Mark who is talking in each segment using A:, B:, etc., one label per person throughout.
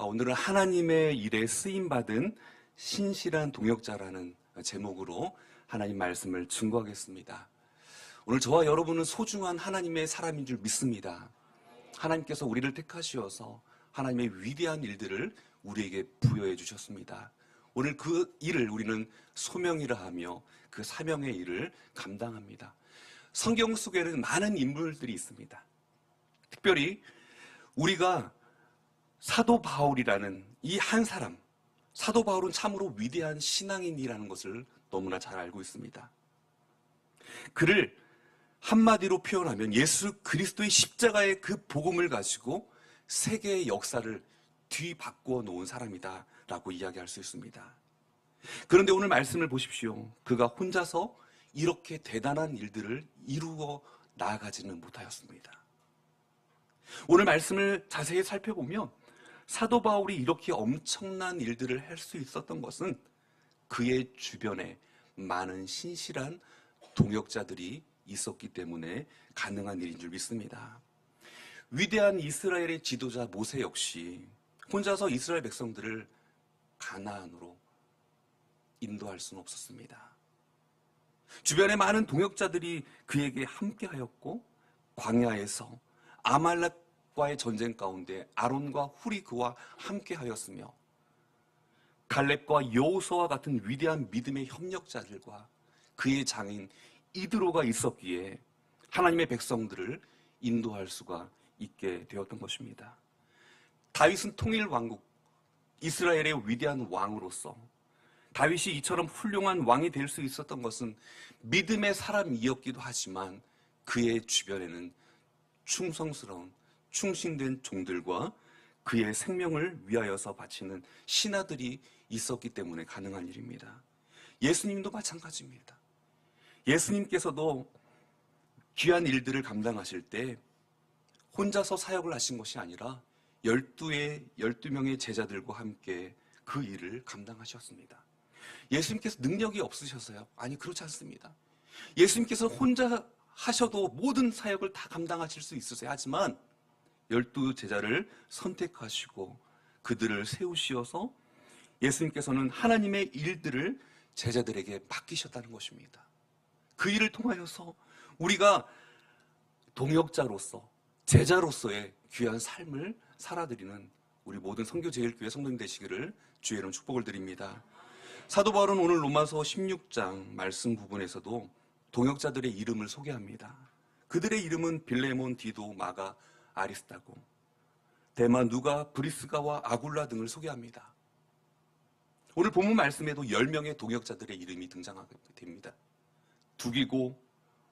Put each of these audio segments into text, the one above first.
A: 아, 오늘은 하나님의 일에 쓰임받은 신실한 동역자라는 제목으로 하나님 말씀을 증거하겠습니다. 오늘 저와 여러분은 소중한 하나님의 사람인 줄 믿습니다. 하나님께서 우리를 택하시어서 하나님의 위대한 일들을 우리에게 부여해 주셨습니다. 오늘 그 일을 우리는 소명이라 하며 그 사명의 일을 감당합니다. 성경 속에는 많은 인물들이 있습니다. 특별히 우리가 사도 바울이라는 이 한 사람, 사도 바울은 참으로 위대한 신앙인이라는 것을 너무나 잘 알고 있습니다. 그를 한마디로 표현하면 예수 그리스도의 십자가의 그 복음을 가지고 세계의 역사를 뒤바꾸어 놓은 사람이다 라고 이야기할 수 있습니다. 그런데 오늘 말씀을 보십시오. 그가 혼자서 이렇게 대단한 일들을 이루어 나아가지는 못하였습니다. 오늘 말씀을 자세히 살펴보면 사도 바울이 이렇게 엄청난 일들을 할 수 있었던 것은 그의 주변에 많은 신실한 동역자들이 있었기 때문에 가능한 일인 줄 믿습니다. 위대한 이스라엘의 지도자 모세 역시 혼자서 이스라엘 백성들을 가나안으로 인도할 수는 없었습니다. 주변에 많은 동역자들이 그에게 함께하였고 광야에서 아말렉 과의 전쟁 가운데 아론과 훌이 그와 함께 하였으며 갈렙과 여호수아와 같은 위대한 믿음의 협력자들과 그의 장인 이드로가 있었기에 하나님의 백성들을 인도할 수가 있게 되었던 것입니다. 다윗은 통일 왕국 이스라엘의 위대한 왕으로서 다윗이 이처럼 훌륭한 왕이 될 수 있었던 것은 믿음의 사람이었기도 하지만 그의 주변에는 충성스러운 충신된 종들과 그의 생명을 위하여서 바치는 신하들이 있었기 때문에 가능한 일입니다. 예수님도 마찬가지입니다. 예수님께서도 귀한 일들을 감당하실 때 혼자서 사역을 하신 것이 아니라 12의, 12명의 제자들과 함께 그 일을 감당하셨습니다. 예수님께서 능력이 없으셔서요? 아니, 그렇지 않습니다. 예수님께서 혼자 하셔도 모든 사역을 다 감당하실 수 있으세요. 하지만 열두 제자를 선택하시고 그들을 세우시어서 예수님께서는 하나님의 일들을 제자들에게 맡기셨다는 것입니다. 그 일을 통하여서 우리가 동역자로서 제자로서의 귀한 삶을 살아드리는 우리 모든 성교제일교회 성도님 되시기를 주의 이름 축복을 드립니다. 사도 바울은 오늘 로마서 16장 말씀 부분에서도 동역자들의 이름을 소개합니다. 그들의 이름은 빌레몬, 디도, 마가, 아리스타고 대만, 누가, 브리스가와 아굴라 등을 소개합니다. 오늘 본문 말씀에도 10명의 동역자들의 이름이 등장하게 됩니다. 두기고,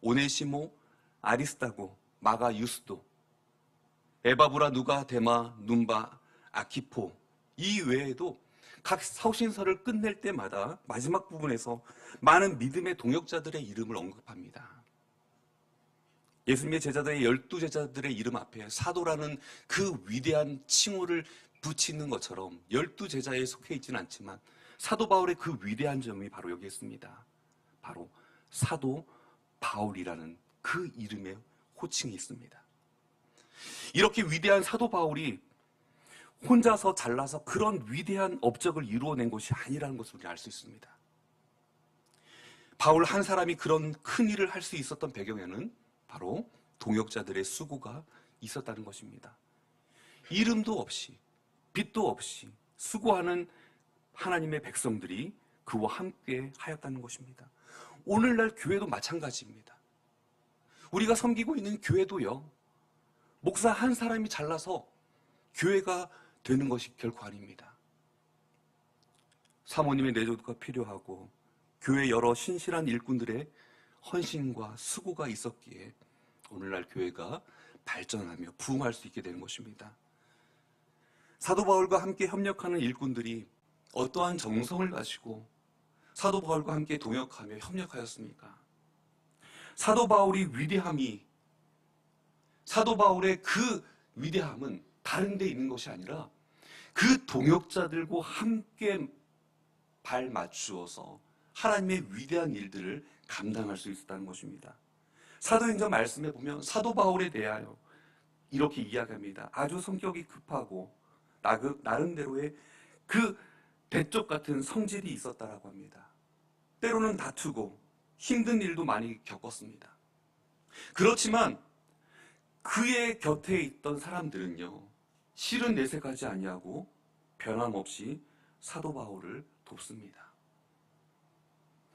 A: 오네시모, 아리스타고, 마가, 유스도, 에바브라, 누가, 데마, 눈바, 아키포 이 외에도 각 서신서를 끝낼 때마다 마지막 부분에서 많은 믿음의 동역자들의 이름을 언급합니다. 예수님의 제자들의 열두 제자들의 이름 앞에 사도라는 그 위대한 칭호를 붙이는 것처럼 열두 제자에 속해 있지는 않지만 사도 바울의 그 위대한 점이 바로 여기 있습니다. 바로 사도 바울이라는 그 이름의 호칭이 있습니다. 이렇게 위대한 사도 바울이 혼자서 잘나서 그런 위대한 업적을 이루어낸 것이 아니라는 것을 우리 알수 있습니다. 바울 한 사람이 그런 큰 일을 할 수 있었던 배경에는 바로 동역자들의 수고가 있었다는 것입니다. 이름도 없이, 빛도 없이 수고하는 하나님의 백성들이 그와 함께 하였다는 것입니다. 오늘날 교회도 마찬가지입니다. 우리가 섬기고 있는 교회도요, 목사 한 사람이 잘나서 교회가 되는 것이 결코 아닙니다. 사모님의 내조가 필요하고 교회 여러 신실한 일꾼들의 헌신과 수고가 있었기에 오늘날 교회가 발전하며 부흥할 수 있게 되는 것입니다. 사도 바울과 함께 협력하는 일꾼들이 어떠한 정성을 가지고 사도 바울과 함께 동역하며 협력하였습니까? 사도 바울이 위대함이 사도 바울의 그 위대함은 다른 데 있는 것이 아니라 그 동역자들과 함께 발 맞추어서 하나님의 위대한 일들을 감당할 수 있었다는 것입니다. 사도행전 말씀에 보면 사도 바울에 대하여 이렇게 이야기합니다. 아주 성격이 급하고 나름대로의 그 대쪽 같은 성질이 있었다라고 합니다. 때로는 다투고 힘든 일도 많이 겪었습니다. 그렇지만 그의 곁에 있던 사람들은요, 실은 내색하지 아니하고 변함없이 사도 바울을 돕습니다.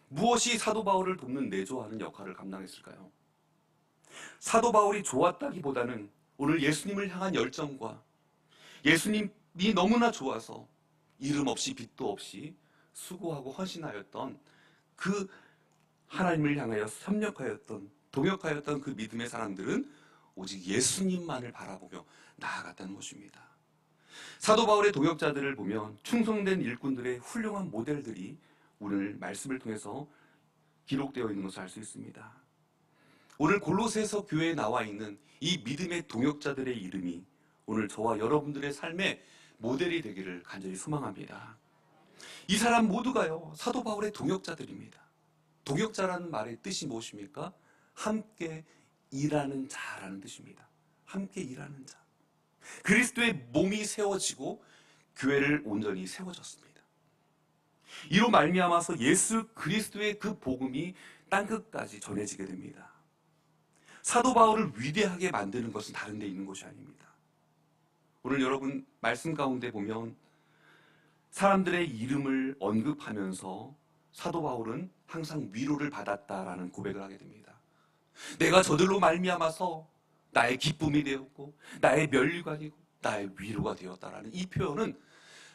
A: 무엇이 사도 바울을 돕는 내조하는 역할을 감당했을까요? 사도 바울이 좋았다기보다는 오늘 예수님을 향한 열정과 예수님이 너무나 좋아서 이름 없이 빛도 없이 수고하고 헌신하였던 그 하나님을 향하여 협력하였던 동역하였던 그 믿음의 사람들은 오직 예수님만을 바라보며 나아갔다는 것입니다. 사도 바울의 동역자들을 보면 충성된 일꾼들의 훌륭한 모델들이 오늘 말씀을 통해서 기록되어 있는 것을 알 수 있습니다. 오늘 골로새서 교회에 나와 있는 이 믿음의 동역자들의 이름이 오늘 저와 여러분들의 삶의 모델이 되기를 간절히 소망합니다. 이 사람 모두가요 사도 바울의 동역자들입니다. 동역자라는 말의 뜻이 무엇입니까? 함께 일하는 자라는 뜻입니다. 함께 일하는 자. 그리스도의 몸이 세워지고 교회를 온전히 세워졌습니다. 이로 말미암아서 예수 그리스도의 그 복음이 땅 끝까지 전해지게 됩니다. 사도 바울을 위대하게 만드는 것은 다른 데 있는 것이 아닙니다. 오늘 여러분 말씀 가운데 보면 사람들의 이름을 언급하면서 사도 바울은 항상 위로를 받았다라는 고백을 하게 됩니다. 내가 저들로 말미암아서 나의 기쁨이 되었고 나의 멸류관이고 나의 위로가 되었다라는 이 표현은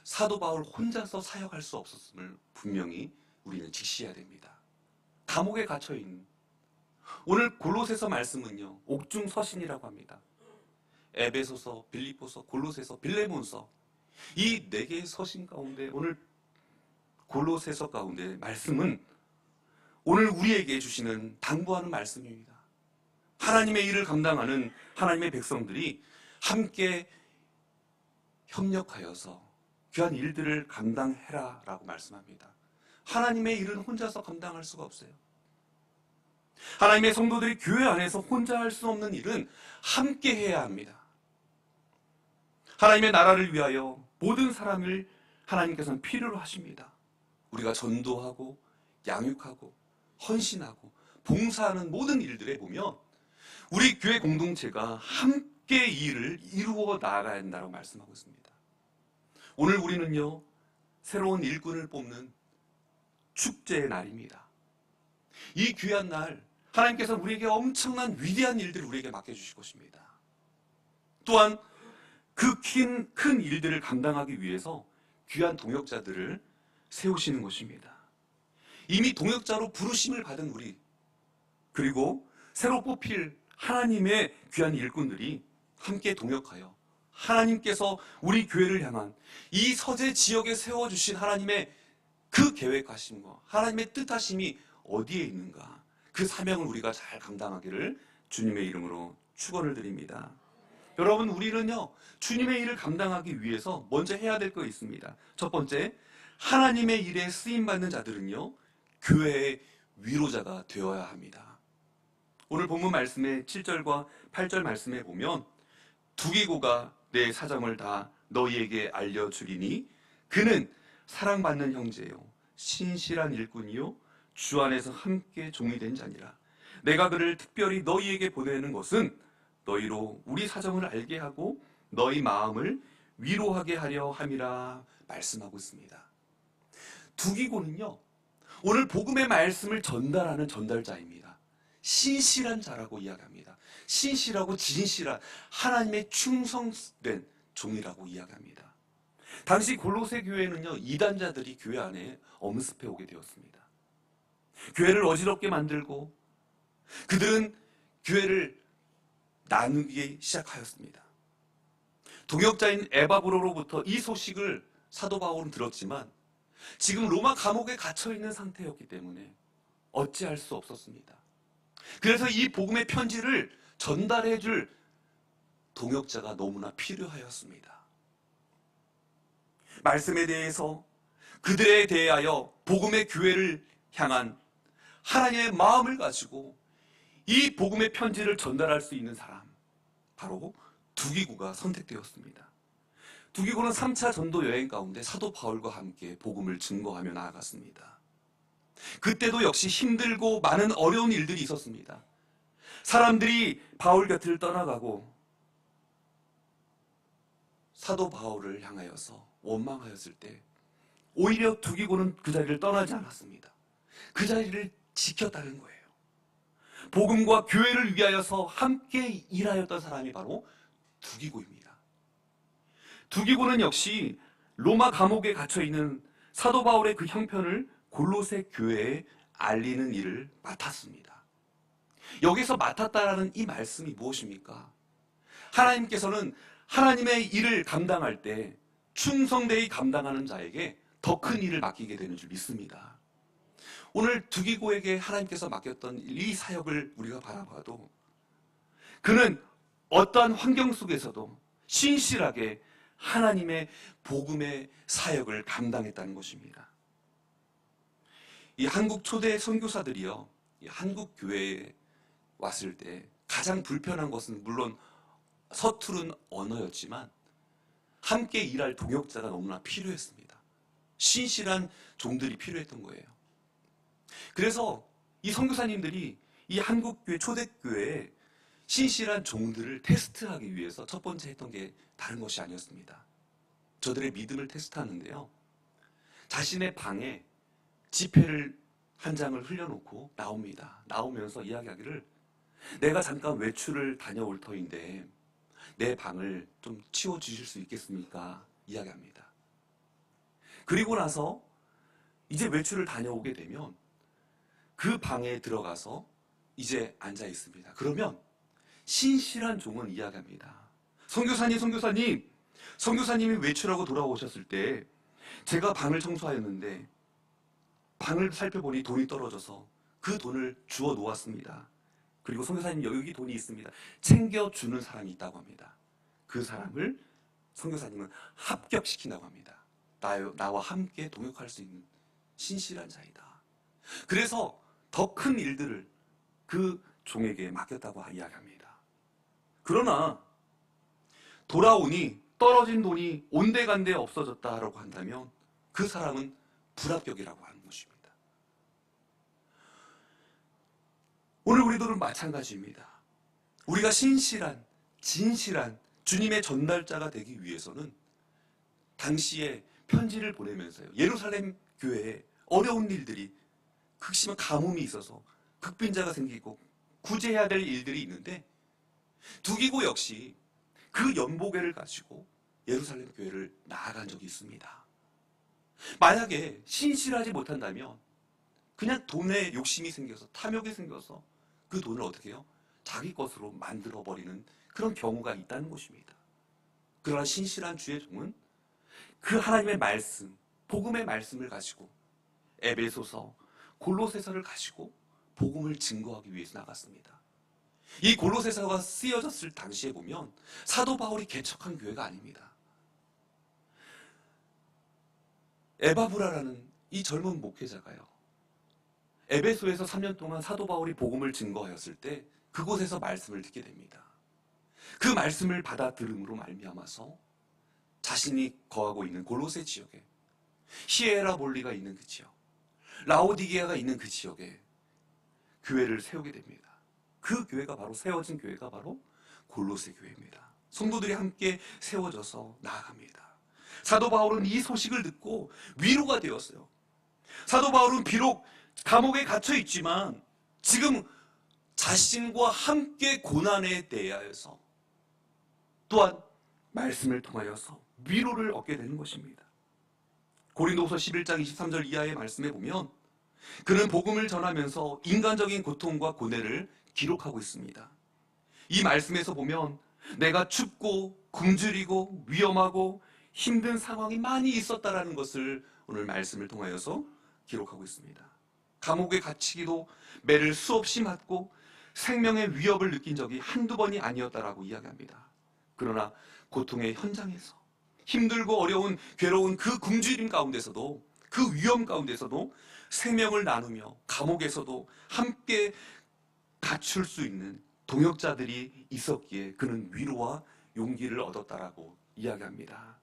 A: 사도 바울 혼자서 사역할 수 없었음을 분명히 우리는 직시해야 됩니다. 감옥에 갇혀 있는 오늘 골로새서 말씀은요 옥중 서신이라고 합니다. 에베소서, 빌립보서, 골로새서, 빌레몬서 이 네 개의 서신 가운데 오늘 골로새서 가운데 말씀은 오늘 우리에게 주시는 당부하는 말씀입니다. 하나님의 일을 감당하는 하나님의 백성들이 함께 협력하여서 귀한 일들을 감당해라라고 말씀합니다. 하나님의 일은 혼자서 감당할 수가 없어요. 하나님의 성도들이 교회 안에서 혼자 할 수 없는 일은 함께 해야 합니다. 하나님의 나라를 위하여 모든 사람을 하나님께서는 필요로 하십니다. 우리가 전도하고 양육하고 헌신하고 봉사하는 모든 일들에 보면 우리 교회 공동체가 함께 이 일을 이루어 나아가야 한다고 말씀하고 있습니다. 오늘 우리는요, 새로운 일꾼을 뽑는 축제의 날입니다. 이 귀한 날, 하나님께서 우리에게 엄청난 위대한 일들을 우리에게 맡겨주실 것입니다. 또한 그큰큰 일들을 감당하기 위해서 귀한 동역자들을 세우시는 것입니다. 이미 동역자로 부르심을 받은 우리, 그리고 새로 뽑힐 하나님의 귀한 일꾼들이 함께 동역하여 하나님께서 우리 교회를 향한 이 서재 지역에 세워주신 하나님의 그 계획하심과 하나님의 뜻하심이 어디에 있는가 그 사명을 우리가 잘 감당하기를 주님의 이름으로 축원을 드립니다. 여러분 우리는요 주님의 일을 감당하기 위해서 먼저 해야 될 거 있습니다. 첫 번째 하나님의 일에 쓰임 받는 자들은요 교회의 위로자가 되어야 합니다. 오늘 본문 말씀의 7절과 8절 말씀에 보면 두기고가 내 사정을 다 너희에게 알려 주리니 그는 사랑받는 형제요 신실한 일꾼이요 주 안에서 함께 종이 된 자니라 내가 그를 특별히 너희에게 보내는 것은 너희로 우리 사정을 알게 하고 너희 마음을 위로하게 하려 함이라 말씀하고 있습니다. 두기고는요 오늘 복음의 말씀을 전달하는 전달자입니다. 신실한 자라고 이야기합니다. 신실하고 진실한 하나님의 충성된 종이라고 이야기합니다. 당시 골로새 교회는요 이단자들이 교회 안에 엄습해 오게 되었습니다. 교회를 어지럽게 만들고 그들은 교회를 나누기 시작하였습니다. 동역자인 에바브로로부터 이 소식을 사도 바울은 들었지만 지금 로마 감옥에 갇혀 있는 상태였기 때문에 어찌할 수 없었습니다. 그래서 이 복음의 편지를 전달해 줄 동역자가 너무나 필요하였습니다. 말씀에 대해서 그들에 대하여 복음의 교회를 향한 하나님의 마음을 가지고 이 복음의 편지를 전달할 수 있는 사람 바로 두기구가 선택되었습니다. 두기고는 3차 전도 여행 가운데 사도 바울과 함께 복음을 증거하며 나아갔습니다. 그때도 역시 힘들고 많은 어려운 일들이 있었습니다. 사람들이 바울 곁을 떠나가고 사도 바울을 향하여서 원망하였을 때 오히려 두기고는 그 자리를 떠나지 않았습니다. 그 자리를 지켰다는 거예요. 복음과 교회를 위하여서 함께 일하였던 사람이 바로 두기고입니다. 두기고는 역시 로마 감옥에 갇혀 있는 사도 바울의 그 형편을 골로새 교회에 알리는 일을 맡았습니다. 여기서 맡았다라는 이 말씀이 무엇입니까? 하나님께서는 하나님의 일을 감당할 때 충성되이 감당하는 자에게 더 큰 일을 맡기게 되는 줄 믿습니다. 오늘 두기고에게 하나님께서 맡겼던 이 사역을 우리가 바라봐도 그는 어떠한 환경 속에서도 신실하게 하나님의 복음의 사역을 감당했다는 것입니다. 이 한국 초대 선교사들이요, 이 한국 교회에 왔을 때 가장 불편한 것은 물론 서투른 언어였지만 함께 일할 동역자가 너무나 필요했습니다. 신실한 종들이 필요했던 거예요. 그래서 이 선교사님들이 이 한국교회 초대교회에 신실한 종들을 테스트하기 위해서 첫 번째 했던 게 다른 것이 아니었습니다. 저들의 믿음을 테스트하는데요. 자신의 방에 지폐를 한 장을 흘려놓고 나옵니다. 나오면서 이야기하기를 내가 잠깐 외출을 다녀올 터인데 내 방을 좀 치워주실 수 있겠습니까? 이야기합니다. 그리고 나서 이제 외출을 다녀오게 되면 그 방에 들어가서 이제 앉아 있습니다. 그러면 신실한 종은 이야기합니다. 선교사님, 선교사님, 선교사님이 외출하고 돌아오셨을 때 제가 방을 청소하였는데 방을 살펴보니 돈이 떨어져서 그 돈을 주워 놓았습니다. 그리고 선교사님 여기 돈이 있습니다. 챙겨주는 사람이 있다고 합니다. 그 사람을 선교사님은 합격시킨다고 합니다. 나, 나와 함께 동역할 수 있는 신실한 자이다. 그래서 더 큰 일들을 그 종에게 맡겼다고 이야기합니다. 그러나 돌아오니 떨어진 돈이 온데간데 없어졌다라고 한다면 그 사람은 불합격이라고 하는 것입니다. 오늘 우리들은 마찬가지입니다. 우리가 신실한, 진실한 주님의 전달자가 되기 위해서는 당시에 편지를 보내면서요. 예루살렘 교회에 어려운 일들이 극심한 가뭄이 있어서 극빈자가 생기고 구제해야 될 일들이 있는데 두기고 역시 그 연보계를 가지고 예루살렘 교회를 나아간 적이 있습니다. 만약에 신실하지 못한다면 그냥 돈에 욕심이 생겨서 탐욕이 생겨서 그 돈을 어떻게 해요? 자기 것으로 만들어 버리는 그런 경우가 있다는 것입니다. 그러나 신실한 주의 종은 그 하나님의 말씀, 복음의 말씀을 가지고 에베소서, 골로새서를 가지고 복음을 증거하기 위해서 나갔습니다. 이 골로새서가 쓰여졌을 당시에 보면 사도 바울이 개척한 교회가 아닙니다. 에바브라라는 이 젊은 목회자가요. 에베소에서 3년 동안 사도 바울이 복음을 증거하였을 때 그곳에서 말씀을 듣게 됩니다. 그 말씀을 받아 들음으로 말미암아서 자신이 거하고 있는 골로새 지역에 히에라볼리가 있는 그 지역, 라오디게아가 있는 그 지역에 교회를 세우게 됩니다. 그 교회가 바로 세워진 교회가 바로 골로새 교회입니다. 성도들이 함께 세워져서 나아갑니다. 사도 바울은 이 소식을 듣고 위로가 되었어요. 사도 바울은 비록 감옥에 갇혀 있지만 지금 자신과 함께 고난에 대하여서 또한 말씀을 통하여서 위로를 얻게 되는 것입니다. 고린도서 11장 23절 이하의 말씀에 보면 그는 복음을 전하면서 인간적인 고통과 고뇌를 기록하고 있습니다. 이 말씀에서 보면 내가 춥고 굶주리고 위험하고 힘든 상황이 많이 있었다라는 것을 오늘 말씀을 통하여서 기록하고 있습니다. 감옥에 갇히기도 매를 수없이 맞고 생명의 위협을 느낀 적이 한두 번이 아니었다라고 이야기합니다. 그러나 고통의 현장에서 힘들고 어려운 괴로운 그 굶주림 가운데서도 그 위험 가운데서도 생명을 나누며 감옥에서도 함께 갖출 수 있는 동역자들이 있었기에 그는 위로와 용기를 얻었다라고 이야기합니다.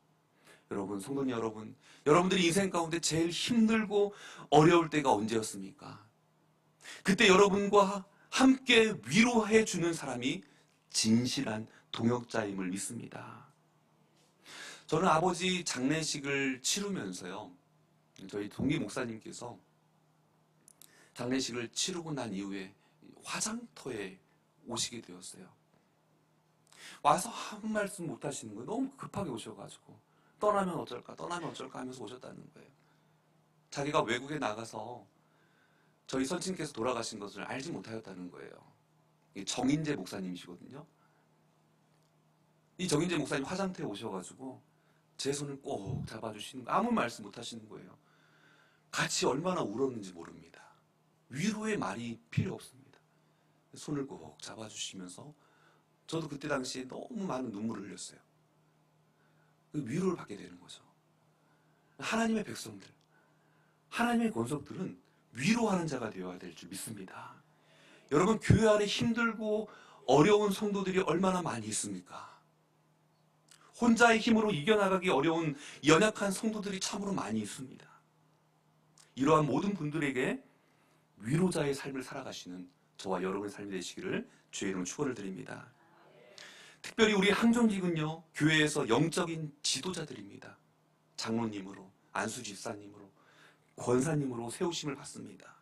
A: 여러분, 성도님 여러분, 여러분들이 인생 가운데 제일 힘들고 어려울 때가 언제였습니까? 그때 여러분과 함께 위로해 주는 사람이 진실한 동역자임을 믿습니다. 저는 아버지 장례식을 치르면서요, 저희 동기 목사님께서 장례식을 치르고 난 이후에 화장터에 오시게 되었어요. 와서 한 말씀 못 하시는 거예요. 너무 급하게 오셔가지고. 떠나면 어쩔까, 떠나면 어쩔까 하면서 오셨다는 거예요. 자기가 외국에 나가서 저희 선친께서 돌아가신 것을 알지 못하였다는 거예요. 이 정인재 목사님이시거든요. 이 정인재 목사님 화장터에 오셔가지고 제 손을 꼭 잡아주시는 거 아무 말씀 못 하시는 거예요. 같이 얼마나 울었는지 모릅니다. 위로의 말이 필요 없습니다. 손을 꼭 잡아주시면서 저도 그때 당시에 너무 많은 눈물을 흘렸어요. 그 위로를 받게 되는 거죠. 하나님의 백성들, 하나님의 권속들은 위로하는 자가 되어야 될 줄 믿습니다. 여러분, 교회 안에 힘들고 어려운 성도들이 얼마나 많이 있습니까? 혼자의 힘으로 이겨나가기 어려운 연약한 성도들이 참으로 많이 있습니다. 이러한 모든 분들에게 위로자의 삶을 살아가시는 저와 여러분의 삶이 되시기를 주의 이름으로 축원을 드립니다. 특별히 우리 항정직은요 교회에서 영적인 지도자들입니다. 장로님으로 안수 집사님으로 권사님으로 세우심을 받습니다.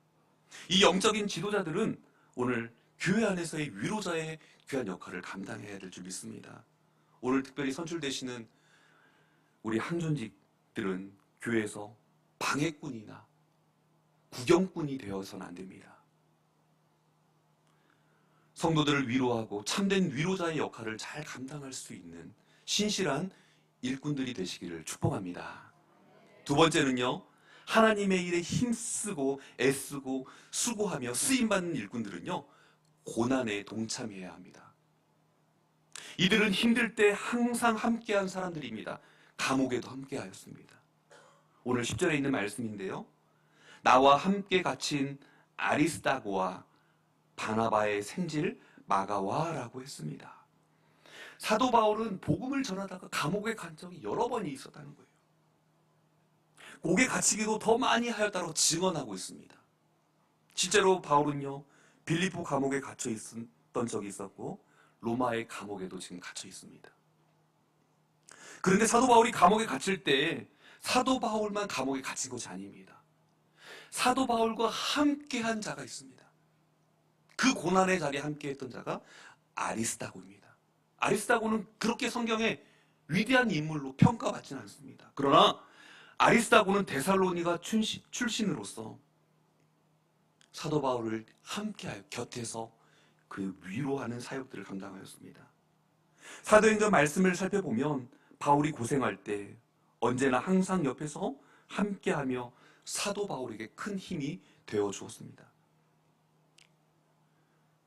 A: 이 영적인 지도자들은 오늘 교회 안에서의 위로자의 귀한 역할을 감당해야 될 줄 믿습니다. 오늘 특별히 선출되시는 우리 항존직들은 교회에서 방해꾼이나 구경꾼이 되어서는 안 됩니다. 성도들을 위로하고 참된 위로자의 역할을 잘 감당할 수 있는 신실한 일꾼들이 되시기를 축복합니다. 두 번째는요, 하나님의 일에 힘쓰고 애쓰고 수고하며 쓰임받는 일꾼들은요, 고난에 동참해야 합니다. 이들은 힘들 때 항상 함께한 사람들입니다. 감옥에도 함께하였습니다. 오늘 10절에 있는 말씀인데요. 나와 함께 갇힌 아리스다고와 바나바의 생질 마가와라고 했습니다. 사도 바울은 복음을 전하다가 감옥에 간 적이 여러 번이 있었다는 거예요. 곡에 갇히기도 더 많이 하였다고 증언하고 있습니다. 실제로 바울은요, 빌리포 감옥에 갇혀 있었던 적이 있었고, 로마의 감옥에도 지금 갇혀 있습니다. 그런데 사도 바울이 감옥에 갇힐 때, 사도 바울만 감옥에 갇힌 것이 아닙니다. 사도 바울과 함께한 자가 있습니다. 그 고난의 자리에 함께했던 자가 아리스다고입니다. 아리스다고는 그렇게 성경에 위대한 인물로 평가받지는 않습니다. 그러나 아리스다고는 데살로니가 출신- 출신으로서 사도 바울을 함께하여 곁에서 그 위로하는 사역들을 감당하였습니다. 사도행전 말씀을 살펴보면 바울이 고생할 때 언제나 항상 옆에서 함께하며 사도 바울에게 큰 힘이 되어 주었습니다.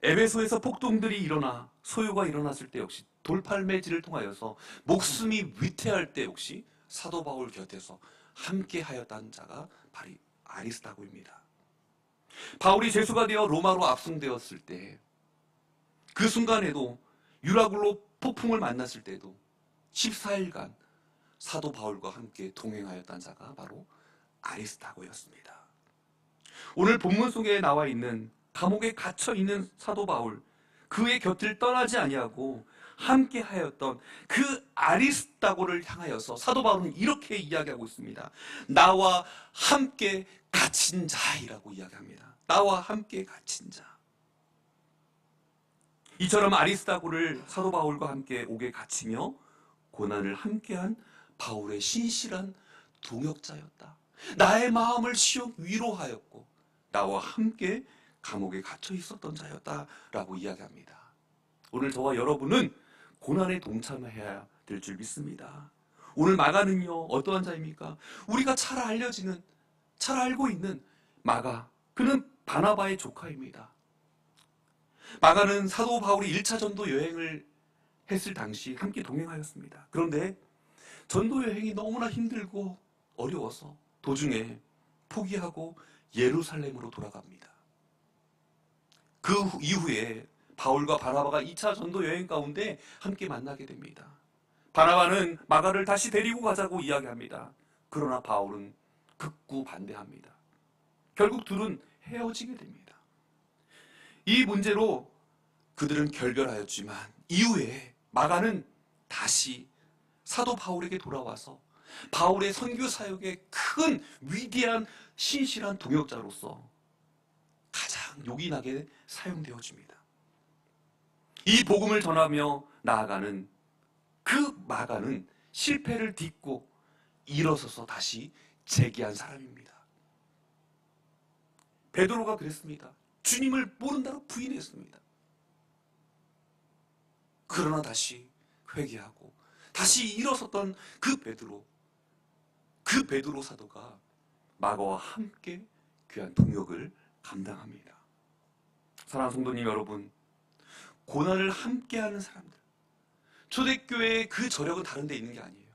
A: 에베소에서 폭동들이 일어나 소요가 일어났을 때 역시 돌팔매질을 통하여서 목숨이 위태할 때 역시 사도 바울 곁에서 함께 하였다는 자가 바로 아리스타고입니다. 바울이 죄수가 되어 로마로 압송되었을 때 그 순간에도 유라굴로 폭풍을 만났을 때도 14일간 사도 바울과 함께 동행하였던 자가 바로 아리스타고였습니다. 오늘 본문 속에 나와 있는 감옥에 갇혀 있는 사도 바울 그의 곁을 떠나지 아니하고 함께 하였던 그 아리스타고를 향하여서 사도 바울은 이렇게 이야기하고 있습니다. 나와 함께 갇힌 자이라고 이야기합니다. 나와 함께 갇힌 자. 이처럼 아리스타고를 사도 바울과 함께 옥에 갇히며 고난을 함께한 바울의 신실한 동역자였다. 나의 마음을 시험 위로하였고 나와 함께 감옥에 갇혀 있었던 자였다라고 이야기합니다. 오늘 저와 여러분은 고난에 동참해야 될 줄 믿습니다. 오늘 마가는요 어떠한 자입니까? 우리가 잘 알려지는 잘 알고 있는 마가 그는 바나바의 조카입니다. 마가는 사도 바울이 1차 전도 여행을 했을 당시 함께 동행하였습니다. 그런데 전도 여행이 너무나 힘들고 어려워서 도중에 포기하고 예루살렘으로 돌아갑니다. 그 후- 이후에 바울과 바나바가 2차 전도 여행 가운데 함께 만나게 됩니다. 바나바는 마가를 다시 데리고 가자고 이야기합니다. 그러나 바울은 극구 반대합니다. 결국 둘은 헤어지게 됩니다. 이 문제로 그들은 결별하였지만 이후에 마가는 다시 사도 바울에게 돌아와서 바울의 선교 사역의 큰 위대한 신실한 동역자로서 가장 요긴하게 사용되어집니다. 이 복음을 전하며 나아가는 그 마가는 실패를 딛고 일어서서 다시 재기한 사람입니다. 베드로가 그랬습니다. 주님을 모른다고 부인했습니다. 그러나 다시 회개하고 다시 일어섰던 그 베드로 그 베드로 사도가 마가와 함께 귀한 동역을 감당합니다. 사랑하는 성도님 여러분, 고난을 함께하는 사람들, 초대교회의 그 저력은 다른 데 있는 게 아니에요.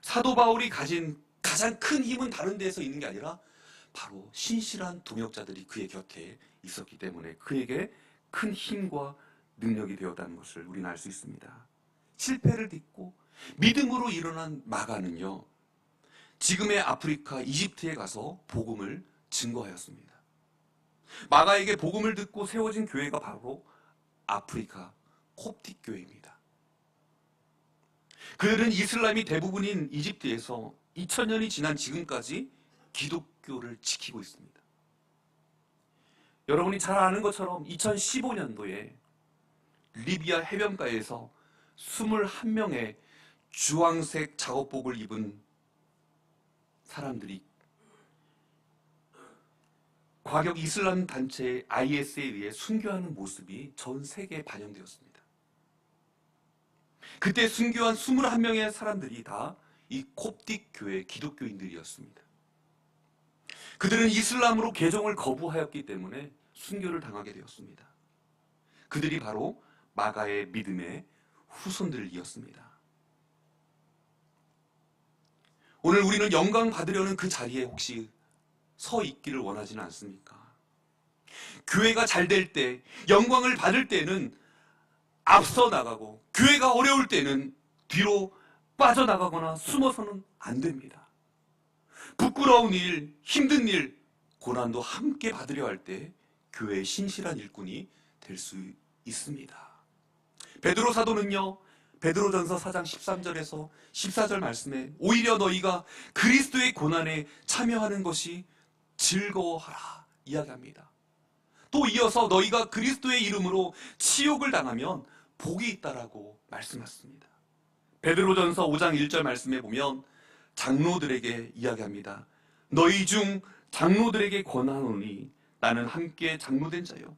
A: 사도 바울이 가진 가장 큰 힘은 다른 데에서 있는 게 아니라 바로 신실한 동역자들이 그의 곁에 있었기 때문에 그에게 큰 힘과 능력이 되었다는 것을 우리는 알 수 있습니다. 실패를 딛고 믿음으로 일어난 마가는요, 지금의 아프리카 이집트에 가서 복음을 증거하였습니다. 마가에게 복음을 듣고 세워진 교회가 바로 아프리카 콥틱 교회입니다. 그들은 이슬람이 대부분인 이집트에서 2000년이 지난 지금까지 기독 교를 지키고 있습니다. 여러분이 잘 아는 것처럼 2015년도에 리비아 해변가에서 21명의 주황색 작업복을 입은 사람들이 과격 이슬람 단체 IS에 의해 순교하는 모습이 전 세계에 반영되었습니다. 그때 순교한 21명의 사람들이 다 이 콥틱 교회 기독교인들이었습니다. 그들은 이슬람으로 개종을 거부하였기 때문에 순교를 당하게 되었습니다. 그들이 바로 마가의 믿음의 후손들이었습니다. 오늘 우리는 영광 받으려는 그 자리에 혹시 서 있기를 원하지는 않습니까? 교회가 잘 될 때, 영광을 받을 때는 앞서 나가고, 교회가 어려울 때는 뒤로 빠져나가거나 숨어서는 안 됩니다. 부끄러운 일, 힘든 일, 고난도 함께 받으려 할 때 교회의 신실한 일꾼이 될 수 있습니다. 베드로 사도는요, 베드로전서 4장 13절에서 14절 말씀에 오히려 너희가 그리스도의 고난에 참여하는 것이 즐거워하라 이야기합니다. 또 이어서 너희가 그리스도의 이름으로 치욕을 당하면 복이 있다라고 말씀하셨습니다. 베드로전서 5장 1절 말씀에 보면 장로들에게 이야기합니다. 너희 중 장로들에게 권하노니 나는 함께 장로된 자요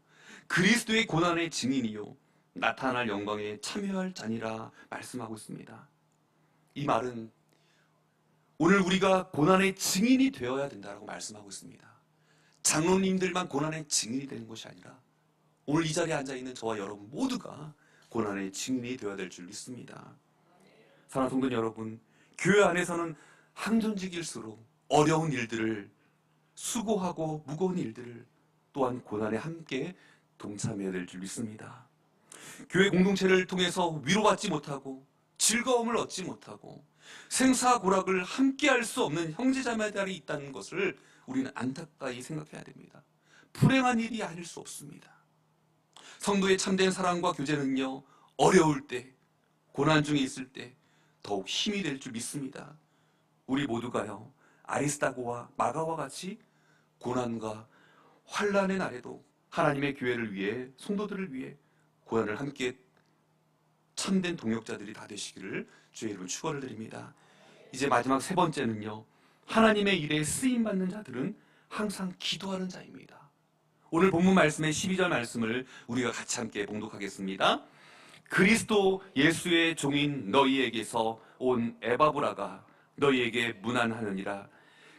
A: 그리스도의 고난의 증인이요 나타날 영광에 참여할 자니라 말씀하고 있습니다. 이 말은 오늘 우리가 고난의 증인이 되어야 된다고 말씀하고 있습니다. 장로님들만 고난의 증인이 되는 것이 아니라 오늘 이 자리에 앉아 있는 저와 여러분 모두가 고난의 증인이 되어야 될 줄 믿습니다. 사랑하는 성도 여러분, 교회 안에서는 항존직일수록 어려운 일들을 수고하고 무거운 일들을 또한 고난에 함께 동참해야 될 줄 믿습니다. 교회 공동체를 통해서 위로받지 못하고 즐거움을 얻지 못하고 생사고락을 함께 할 수 없는 형제자매들이 있다는 것을 우리는 안타까이 생각해야 됩니다. 불행한 일이 아닐 수 없습니다. 성도의 참된 사랑과 교제는요, 어려울 때, 고난 중에 있을 때 더욱 힘이 될 줄 믿습니다. 우리 모두가요, 아리스타고와 마가와 같이 고난과 환란의 날에도 하나님의 교회를 위해, 성도들을 위해 고난을 함께 참된 동역자들이 다 되시기를 주의 이름으로 축원을 드립니다. 이제 마지막 세 번째는요. 하나님의 일에 쓰임 받는 자들은 항상 기도하는 자입니다. 오늘 본문 말씀의 12절 말씀을 우리가 같이 함께 봉독하겠습니다. 그리스도 예수의 종인 너희에게서 온 에바브라가 너희에게 문안하느니라.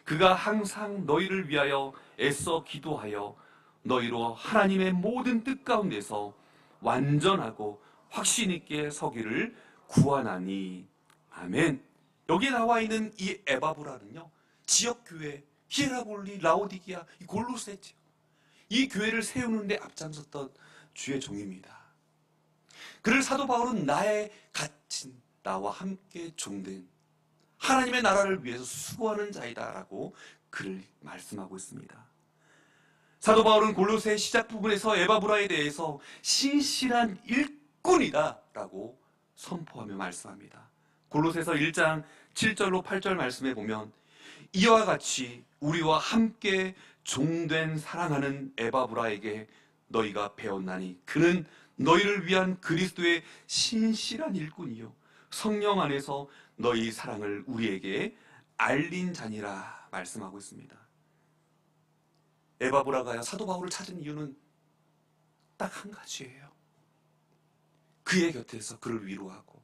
A: 그가 항상 너희를 위하여 애써 기도하여 너희로 하나님의 모든 뜻 가운데서 완전하고 확신 있게 서기를 구하나니 아멘. 여기에 나와 있는 이 에바브라는요 지역 교회 히에라볼리 라오디기아 이 골로세죠. 이 교회를 세우는데 앞장섰던 주의 종입니다. 그를 사도 바울은 나의 갇힌 나와 함께 종된 하나님의 나라를 위해서 수고하는 자이다라고 그를 말씀하고 있습니다. 사도 바울은 골로새 시작 부분에서 에바브라에 대해서 신실한 일꾼이다라고 선포하며 말씀합니다. 골로새서 1장 7절로 8절 말씀에 보면 이와 같이 우리와 함께 종된 사랑하는 에바브라에게 너희가 배웠나니 그는 너희를 위한 그리스도의 신실한 일꾼이요 성령 안에서 너희 사랑을 우리에게 알린 자니라 말씀하고 있습니다. 에바브라가 사도 바울을 찾은 이유는 딱 한 가지예요. 그의 곁에서 그를 위로하고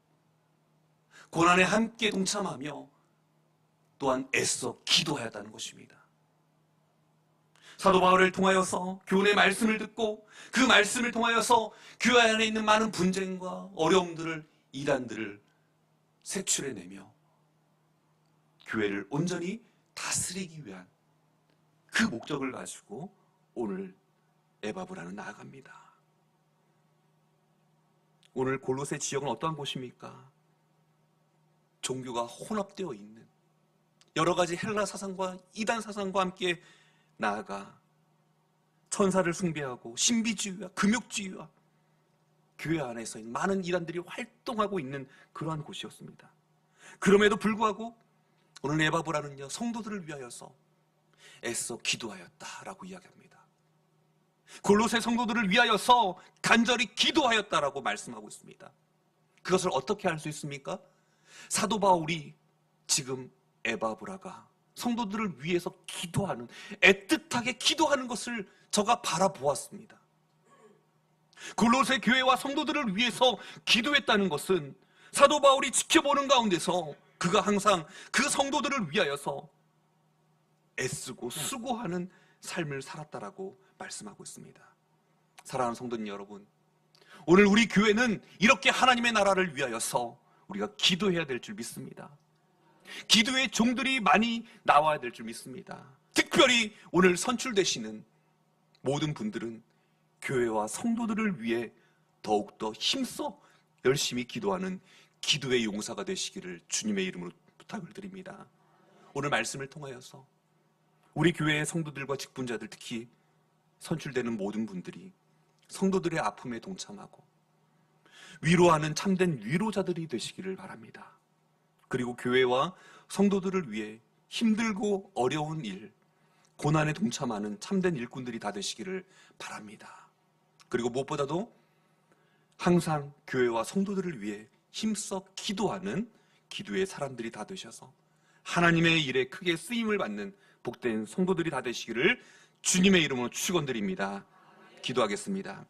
A: 고난에 함께 동참하며 또한 애써 기도하였다는 것입니다. 사도 바울을 통하여서 교훈의 말씀을 듣고 그 말씀을 통하여서 교회 안에 있는 많은 분쟁과 어려움들을 이단들을 색출해내며 교회를 온전히 다스리기 위한 그 목적을 가지고 오늘 에바브라는 나아갑니다. 오늘 골로새 지역은 어떠한 곳입니까? 종교가 혼합되어 있는 여러 가지 헬라 사상과 이단 사상과 함께 나아가 천사를 숭배하고 신비주의와 금욕주의와 교회 안에서 많은 이단들이 활동하고 있는 그러한 곳이었습니다. 그럼에도 불구하고 오늘 에바브라는요 성도들을 위하여서 애써 기도하였다라고 이야기합니다. 골로새 성도들을 위하여서 간절히 기도하였다라고 말씀하고 있습니다. 그것을 어떻게 할수 있습니까? 사도 바울이 지금 에바브라가 성도들을 위해서 기도하는 애틋하게 기도하는 것을 저가 바라보았습니다. 골로새 교회와 성도들을 위해서 기도했다는 것은 사도 바울이 지켜보는 가운데서 그가 항상 그 성도들을 위하여서 애쓰고 수고하는 삶을 살았다라고 말씀하고 있습니다. 사랑하는 성도님 여러분, 오늘 우리 교회는 이렇게 하나님의 나라를 위하여서 우리가 기도해야 될 줄 믿습니다. 기도의 종들이 많이 나와야 될 줄 믿습니다. 특별히 오늘 선출되시는 모든 분들은 교회와 성도들을 위해 더욱더 힘써 열심히 기도하는 기도의 용사가 되시기를 주님의 이름으로 부탁을 드립니다. 오늘 말씀을 통하여서 우리 교회의 성도들과 직분자들 특히 선출되는 모든 분들이 성도들의 아픔에 동참하고 위로하는 참된 위로자들이 되시기를 바랍니다. 그리고 교회와 성도들을 위해 힘들고 어려운 일, 고난에 동참하는 참된 일꾼들이 다 되시기를 바랍니다. 그리고 무엇보다도 항상 교회와 성도들을 위해 힘써 기도하는 기도의 사람들이 다 되셔서 하나님의 일에 크게 쓰임을 받는 복된 성도들이 다 되시기를 주님의 이름으로 축원드립니다. 기도하겠습니다.